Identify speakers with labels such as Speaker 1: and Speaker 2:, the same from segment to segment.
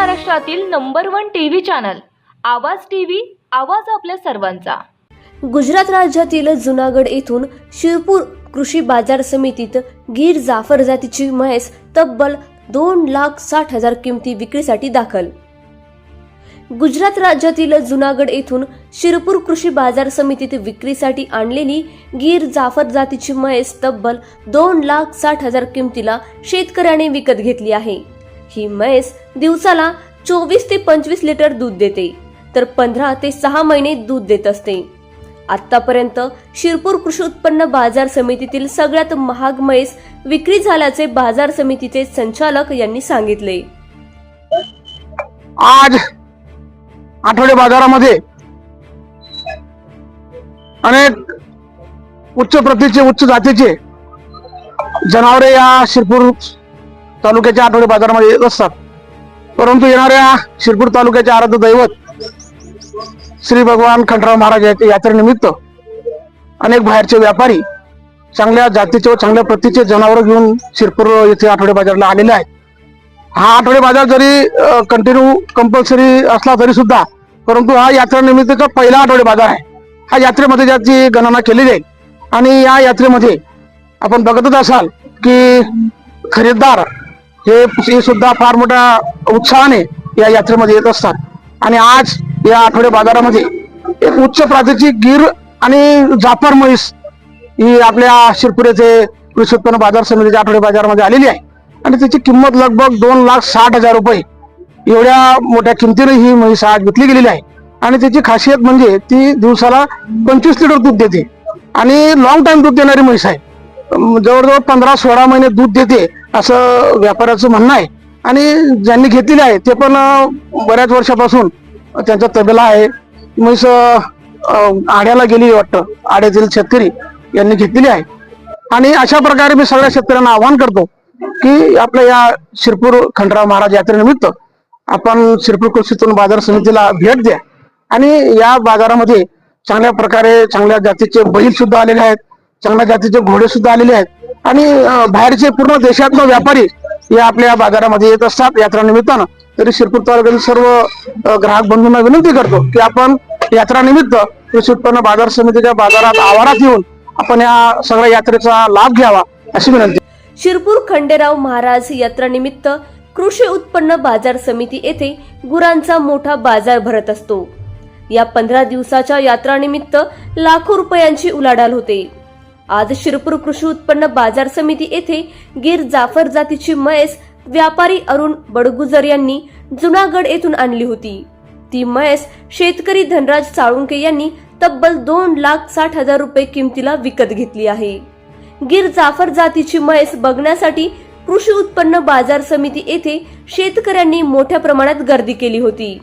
Speaker 1: महाराष्ट्रातील number one TV channel Awaaz TV Awaaz आपल्या सर्वांचा.
Speaker 2: गुजरात राज्यातील जुनागड येथून शिरपूर कृषी बाजार समितीत गीर जाफर जातीची म्हैस तब्बल दोन लाख साठ हजार किमती विक्रीसाठी दाखल. गुजरात राज्यातील जुनागड येथून शिरपूर कृषी बाजार समितीत विक्रीसाठी आणलेली गीर जाफर जातीची म्हैस तब्बल दोन लाख साठ हजार किमतीला शेतकऱ्याने विकत घेतली आहे. ही म्हैस दिवसाला चोवीस ते पंचवीस लिटर दूध देते. तर पंधरा ते सहा महिने दूध देत असते. आतापर्यंत शिरपूर कृषी उत्पन्न बाजार समितीतील सगळ्यात महाग म्हैस विक्री झाल्याचे बाजार समितीचे संचालक यांनी सांगितले.
Speaker 3: आज आठवडे बाजारामध्ये अनेक उच्च प्रतीचे उच्च जातीचे जनावरे या शिरपूर तालुक्याच्या आठवडे बाजारामध्ये येत असतात. परंतु येणाऱ्या शिरपूर तालुक्याचे आराध्य दैवत श्री भगवान खंडराव महाराज याच्या यात्रेनिमित्त अनेक बाहेरचे व्यापारी चांगल्या जातीचे व चांगल्या प्रतीचे जनावर घेऊन शिरपूर येथे आठवडे बाजारला आलेले आहेत. हा आठवडे बाजार जरी कंटिन्यू कंपल्सरी असला तरी सुद्धा परंतु हा यात्रेनिमित्तचा पहिला आठवडे बाजार आहे हा यात्रेमध्ये ज्याची गणना केलेली आहे. आणि या यात्रेमध्ये आपण बघतच असाल की खरेदार हे सुद्धा फार मोठ्या उत्साहाने या यात्रेमध्ये येत असतात. आणि आज या आठवडे बाजारामध्ये एक उच्च प्रतीची गिर आणि जाफर म्हैस ही आपल्या शिरपुरेचे कृषी उत्पन्न बाजार समितीच्या आठवडे बाजारामध्ये आलेली आहे. आणि त्याची किंमत लगभग दोन लाख साठ हजार रुपये. एवढ्या मोठ्या किमतीने ही म्हैस आज विकली गेलेली आहे. आणि त्याची खासियत म्हणजे ती दिवसाला पंचवीस लिटर दूध देते. आणि लॉंग टाइम दूध देणारी म्हैस आहे. जवळजवळ पंधरा सोळा महिने दूध देते. असं व्यापाऱ्याचं म्हणणं आहे. आणि ज्यांनी घेतलेली आहे ते पण बऱ्याच वर्षापासून त्यांचा तबेला आहे. म्हैस आड्याला गेली वाटतं. आड्यातील शेतकरी यांनी घेतलेली आहे. आणि अशा प्रकारे मी सगळ्या शेतकऱ्यांना आवाहन करतो की आपल्या या शिरपूर खंडराव महाराज यात्रेनिमित्त आपण शिरपूर कृषीतून बाजार समितीला भेट द्या. आणि या बाजारामध्ये चांगल्या प्रकारे चांगल्या जातीचे बैल सुद्धा आलेले आहेत. चांगल्या जातीचे घोडे सुद्धा आलेले आहेत. आणि बाहेरचे पूर्ण देशातनं व्यापारी या आपल्या बाजारामध्ये येत असतात यात्रा निमित्तानं तरी शिरपूर तालुक्यातील सर्व ग्राहक बंधूंना विनंती करतो की आपण यात्रा निमित्त कृषी उत्पन्न बाजार समितीच्या बाजारात आवारात येऊन आपण या सगळ्या यात्रेचा लाभ घ्यावा अशी विनंती.
Speaker 2: शिरपूर खंडेराव महाराज यात्रानिमित्त कृषी उत्पन्न बाजार समिती येथे गुरांचा मोठा बाजार भरत असतो. या पंधरा दिवसाच्या यात्रानिमित्त लाखो रुपयांची उलाढाल होते. आज शिरपूर कृषी उत्पन्न बाजार समिती येथे गीर जाफर जातीची म्हैस व्यापारी अरुण बडगुजर यांनी जुनागड येथून आणली होती. ती म्हैस शेतकरी धनराज साळुंके यांनी तब्बल दोन लाख साठ हजार रुपये किमतीला विकत घेतली आहे. गीर जाफर जातीची म्हैस बघण्यासाठी कृषी उत्पन्न बाजार समिती येथे शेतकऱ्यांनी मोठ्या प्रमाणात गर्दी केली होती.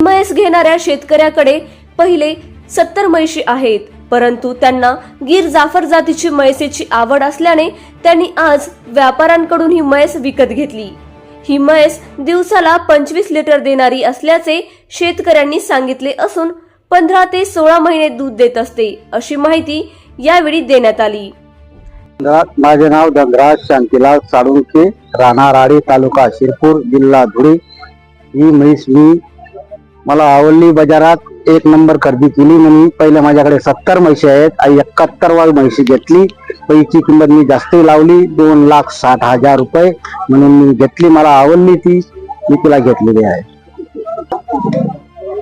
Speaker 2: म्हैस घेणाऱ्या शेतकऱ्याकडे पहिले सत्तर म्हैशी आहेत. परंतु त्यांना गीर जाफर जातीची म्हैसेची आवड असल्याने त्यांनी आज व्यापाऱ्यांकडून ही म्हैस विकत घेतली. ही म्हैस दिवसाला पंचवीस लिटर देणारी असल्याचे शेतकऱ्यांनी सांगितले असून पंधरा ते सोळा महिने दूध देत असते अशी माहिती यावेळी देण्यात आली.
Speaker 4: माझे नाव धनराज शांतीलाल साळुंके राहणार आडी तालुका शिरपूर जिल्हा धुळे. ही म्हैस मी मला आवडली बाजारात एक नंबर खरेदी केली. म्हणून पहिले माझ्याकडे सत्तर म्हशी आहेत. आणि एकाहत्तर वाळ म्हशी घेतली. पैकी किंमत मी जास्त लावली. दोन लाख साठ हजार रुपये म्हणून मी घेतली. मला आवडली ती. मी तिला घेतलेली आहे.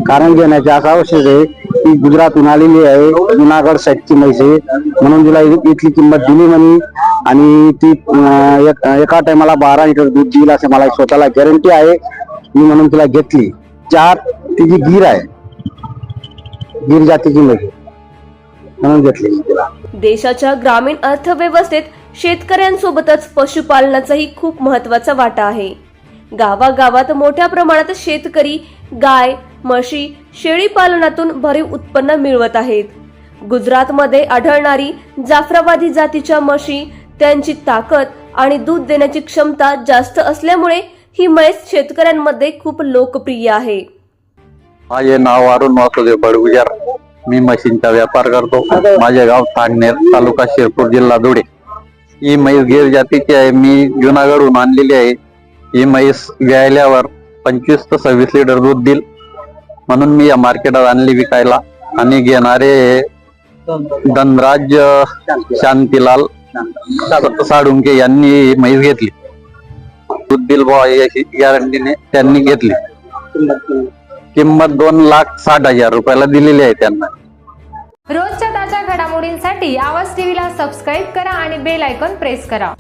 Speaker 4: कारण घेण्याचे असं आवश्यक आहे ती गुजरातहून आलेली आहे. जुनागड साईडची म्हैस आहे. म्हणून तिला इथली किंमत दिली म्हणे. आणि ती एक- एका टायमाला बारा लिटर दूध देईल असं मला स्वतःला गॅरंटी आहे. मी म्हणून तिला घेतली. चार तिची गीर आहे. गीर जातीची म्हैस म्हणून घेतलेली तिला
Speaker 2: देशाच्या ग्रामीण अर्थव्यवस्थेत शेतकऱ्यांसोबतच पशुपालनाचाही खूप महत्त्वाचा वाटा आहे. गावागावात मोठ्या प्रमाणात शेतकरी गाय म्हशी शेळी पालनातून भरीव उत्पन्न मिळवत आहेत. गुजरातमध्ये आढळणारी जाफराबादी जातीच्या म्हशी त्यांची ताकद आणि दूध देण्याची क्षमता जास्त असल्यामुळे ही म्हैस शेतकऱ्यांमध्ये खूप लोकप्रिय आहे.
Speaker 5: माझे नाव अरुण वासुदेव बडगुजार. मी मशीनचा व्यापार करतो. माझे गाव तांगनेर तालुका शिरपूर जिल्हा धुळे. ही म्हैस गीर जातीची आहे. मी जुनागडहून आणलेली आहे. ही म्हैस व्यायल्यावर पंचवीस ते सव्वीस लिटर दूध देईल. म्हणून मी या मार्केटात आणली विकायला. आणि घेणारे धनराज शांतीलाल साडुंके यांनी ही म्हैस घेतली. दूध दिल बॉ याची गॅरंटीने त्यांनी घेतली. किंमत दोन लाख साठ हजार रुपयाला दिलेली आहे त्यांना.
Speaker 6: रोजच्या ताज्या घडामोडींसाठी आवाज टीव्हीला सबस्क्राईब करा आणि बेल आयकॉन प्रेस करा.